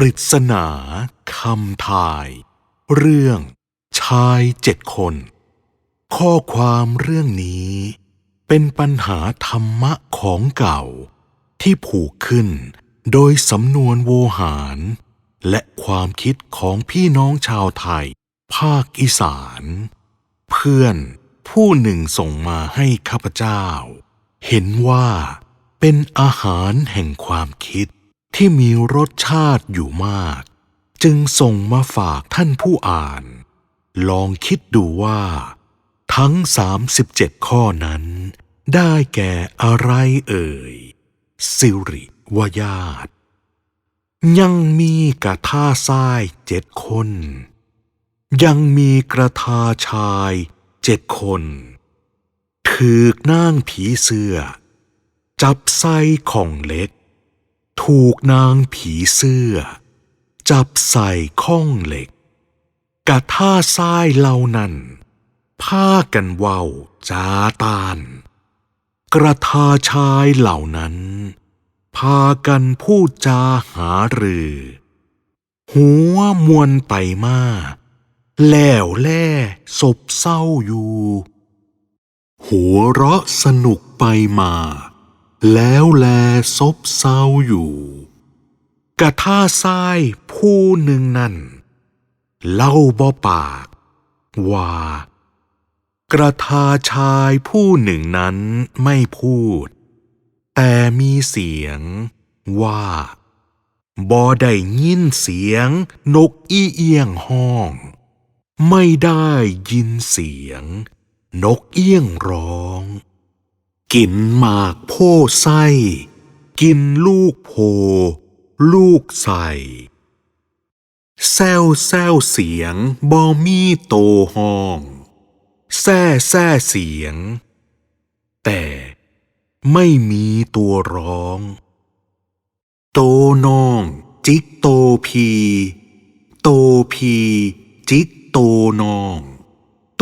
ปริศนาคำทาย เรื่อง ชายเจ็ดคน ข้อความเรื่องนี้ เป็นปัญหาธรรมะของเก่า ที่ผูกขึ้นโดยสำนวนโวหาร และความคิดของพี่น้องชาวไทย ภาคอีสาน เพื่อนผู้หนึ่งส่งมาให้ข้าพเจ้า เห็นว่าเป็นอาหารแห่งความคิด ที่มีรสชาติอยู่มาก จึงส่งมาฝากท่านผู้อ่าน ลองคิดดูว่า ทั้ง 37 ข้อนั้น ได้แก่อะไรเอ่ย สิริวญาตยังมีกระท่าทรายเจ็ดคน ยังมีกระทาชายเจ็ดคนถือกนางผีเสื้อจับไส้ของเล็ก ถูกนางผีเสื้อ จับใส่ข้องเหล็ก กะท่าทรายเหล่านั้นพากันเว้าจาตานกระทาชายเหล่านั้น พากันพูดจาหารือ หัวมวนไปมาแล้วแล่ศพเศร้าอยู่ หัวเราะสนุกไปมา แล้วแลซบเศร้าอยู่ กะท่าทรายผู้หนึ่งนั่น เล่าบ่ปาก ว่า กระทาชายผู้หนึ่งนั้นไม่พูด แต่มีเสียงว่าบ่ได้ยินเสียงนกอีเอียงห้อง ไม่ได้ยินเสียง นกเอี้ยงร้อง กินหมากโพไส้ กินลูกโพ ลูกใส่แซวแซวเสียงบอมีโตห้องแซ่แซ่เสียง แต่ไม่มีตัวร้อง โตน้อง จิกโตพี โตพี จิกโตน้อง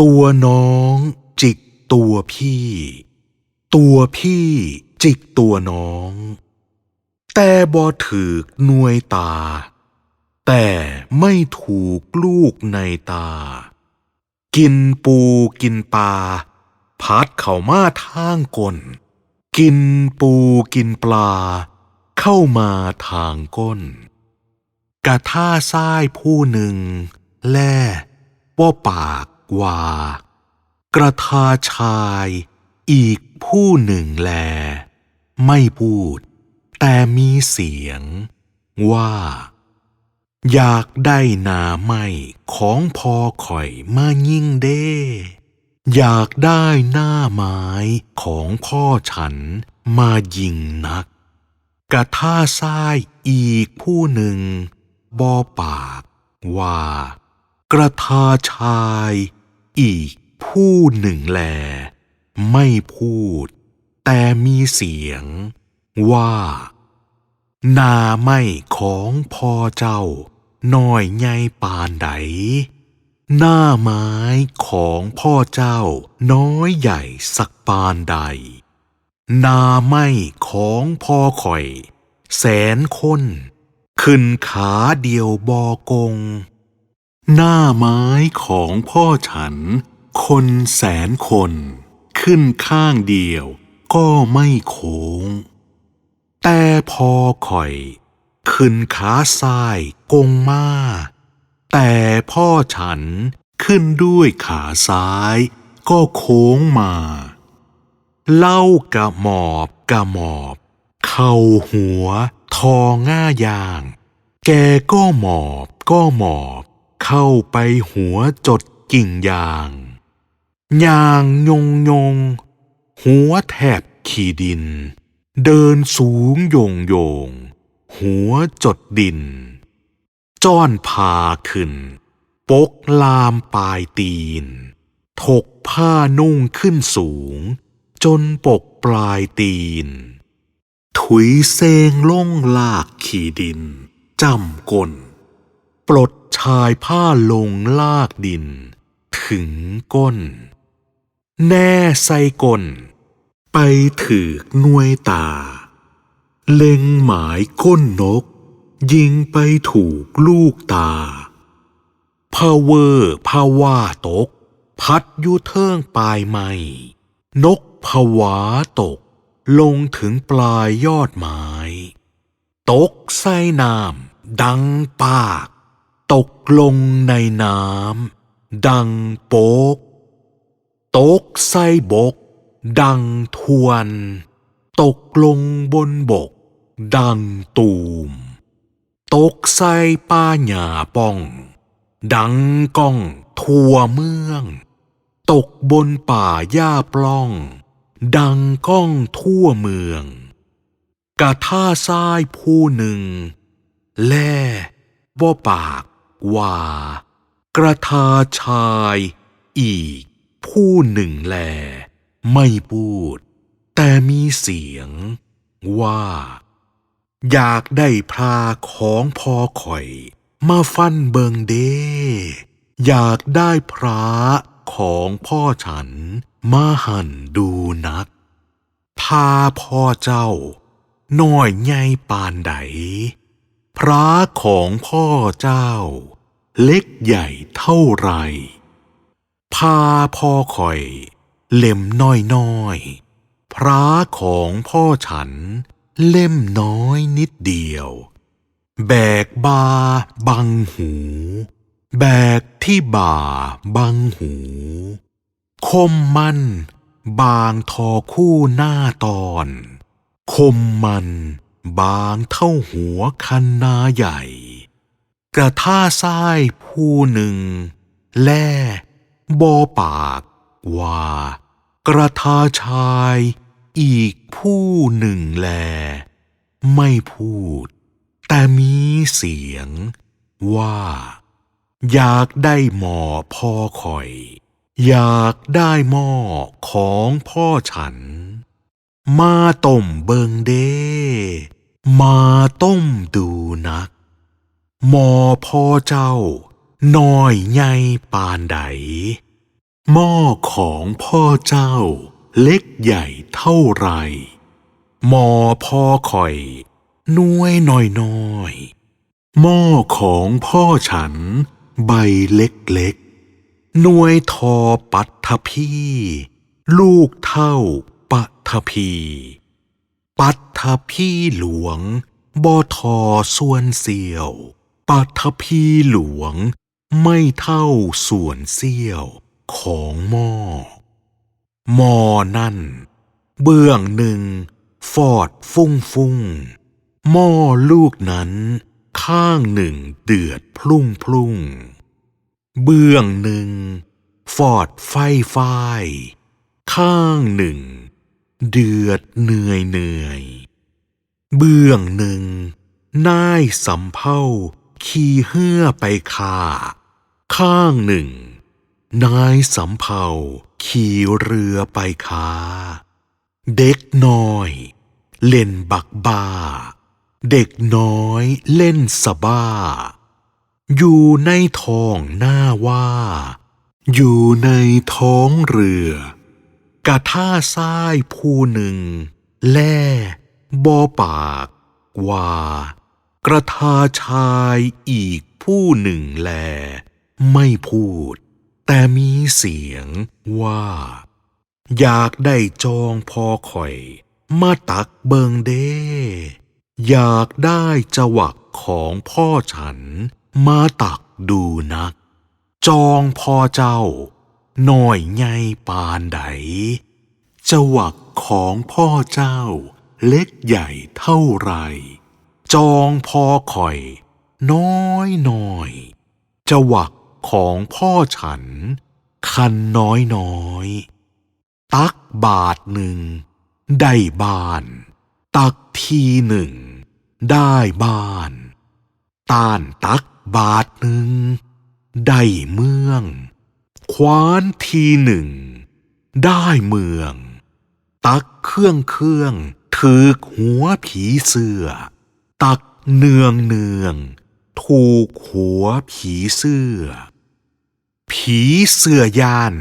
ตัวน้อง จิกตัวพี่ ตัวพี่จิกตัวน้อง แต่บ่ถือกหนวยตา แต่ไม่ถูกลูกในตา กินปูกินปลาพัดเข้ามาทางก้นกินปูกินปลา เข้ามาทางก้น กะท่าซ้ายผู้หนึ่ง แล่ว่าปากว่ากระทาชายอีก ผู้หนึ่งแล ไม่พูด แต่มีเสียง ว่า อยากได้นาไม่ของพอข่อยมายิ่งเด้ อยากได้หน้าไม้ของพ่อฉันมายิงนักกระท่าซ้ายอีกผู้หนึ่งบอปากว่า กระทาชาย อีกผู้หนึ่งแล ไม่พูด แต่มีเสียง ว่า นาไม่ของพ่อเจ้าน้อยใหญ่ปานใด หน้าไม้ของพ่อเจ้าน้อยใหญ่สักปานใด นาไม่ของพ่อข่อย แสนคนขึ้นขาเดียวบอกง หน้าไม้ของพ่อฉัน คนแสนคน ขึ้นข้างเดียว ก็ไม่โค้ง แต่พอข่อย ขึ้นขาซ้ายกงมา แต่พ่อฉันขึ้นด้วยขาซ้าย ก็โค้งมา เล่ากะหมอบกะหมอบ เข่าหัว ทอง่ายาง แกก็หมอบก็หมอบ เข้าไปหัวจดกิ่งยาง ยางยงยง หัวแทบขี่ดิน เดินสูงโยงโยง หัวจดดิน จ้อนพาขึ้น ปกลามปลายตีน ถกผ้านุ่งขึ้นสูง จนปกปลายตีน ถุยเซงล่งลากขี่ดินจำก้นปลดชายผ้าลงลากดิน ถึงก้น แน่ใส่ก้นไปถือกหนวยตา เล็งหมายก้นนก ยิงไปถูกลูกตาพะเวอร์พะว่าตก พัดยูเทิงปลายไม้นกผวาตก ลงถึงปลายยอดไม้ตกไส้น้ำดังปาก ตกลงในน้ำดังโป๊ก ตกไส้บก ดังทวน ตกลงบนบก ดังตูม ตกไส้ป้าหยาป้อง ดังก้องทั่วเมือง ตกบนป่าหญ้าปล้อง ดังก้องทั่วเมือง กะท่าซ้ายผู้หนึ่ง แล่บ่ปากว่า กระทาชายอีก ผู้หนึ่งแล ไม่พูด แต่มีเสียง ว่า อยากได้พราของพอข่อย มาฟันเบิงเด อยากได้พระของพ่อฉัน มาหันดูนัก พาพ่อเจ้าน้อยใหญ่ปานใด พระของพ่อเจ้า เล็กใหญ่เท่าไหร่ พาพ่อข่อย เล่มน้อยน้อยๆพระของพ่อฉัน เล่มน้อยนิดเดียว แบกบาบังหู แบกที่บ่าบังหู คมมันบางทอคู่หน้าตอน คมมันบางเท่าหัวคันนาใหญ่ กระท่าซ้ายผู้หนึ่ง แล่ บอปากว่า กระทาชายอีกผู้หนึ่งแล ไม่พูด แต่มีเสียงว่า อยากได้หมอพ่อข่อย อยากได้หม้อของพ่อฉัน มาต้มเบิงเด มาต้มดูนัก หมอพ่อเจ้า น้อยใหญ่ปานใด หม้อของพ่อเจ้า เล็กใหญ่เท่าไรหมอพ่อข่อยน้วยน้อยน้อยหม้อของพ่อฉัน ใบเล็กๆหน่วยทอปัตทภีลูกเท่าปัทภีปัตทภีหลวงบอทอส่วนเสียว ปัทภีหลวง ไม่เท่าส่วนเสี้ยวของหม้อหม้อนั่น เบื้องหนึ่ง ฟอดฟุ้งฟุ้งหม้อลูกนั้น ข้างหนึ่งเดือดพลุ่งพลุ่งเบื้องหนึ่ง ฟอดไฟฟ้ายข้างหนึ่ง เดือดเหนื่อยเหนื่อย เบื้องหนึ่งน่ายสำเภา ขี่เหื่อไปข่า ข้างหนึ่ง นายสำเภาขี่เรือไปค้า เด็กน้อย เล่นบักบ้า เด็กน้อยเล่นสะบ้า อยู่ในท้องหน้าว่า อยู่ในท้องเรือ กะท่าซ้ายผู้หนึ่ง แล่บอปากว่า กระทาชายอีกผู้หนึ่งแล ไม่พูด แต่มีเสียงว่า อยากได้จองพอข่อย มาตักเบิงเด อยากได้จวักของพ่อฉัน มาตักดูนัก จองพ่อเจ้าหน่อยใหญ่ปานใดจวักของพ่อเจ้า เล็กใหญ่เท่าไหร่ จองพอข่อย น้อยน้อยจะหวักของพ่อฉัน คันน้อยน้อยตักบาทหนึ่ง ได้บ้าน ตักทีหนึ่ง ได้บ้าน ต้านตักบาทหนึ่ง ได้เมือง ควานทีหนึ่ง ได้เมือง ตักเครื่องเครื่องถือหัวผีเสื้อ ตักเนืองเนือง ถูกหัวผีเสื้อ ผีเสื้อยาน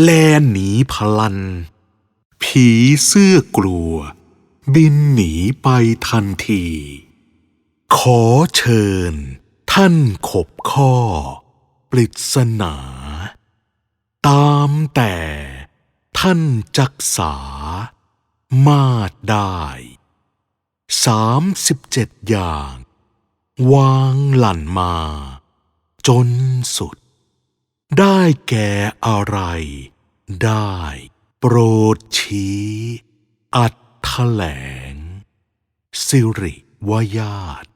แลนหนีพลัน ผีเสื้อกลัว บินหนีไปทันที ขอเชิญ ท่านขบข้อ ปริศนา ตามแต่ท่านจักษามาดได้ สามสิบเจ็ดอย่าง วางหลั่นมา จนสุด ได้แก่อะไร ได้โปรดชี้ อัดแถลง สิริวยาต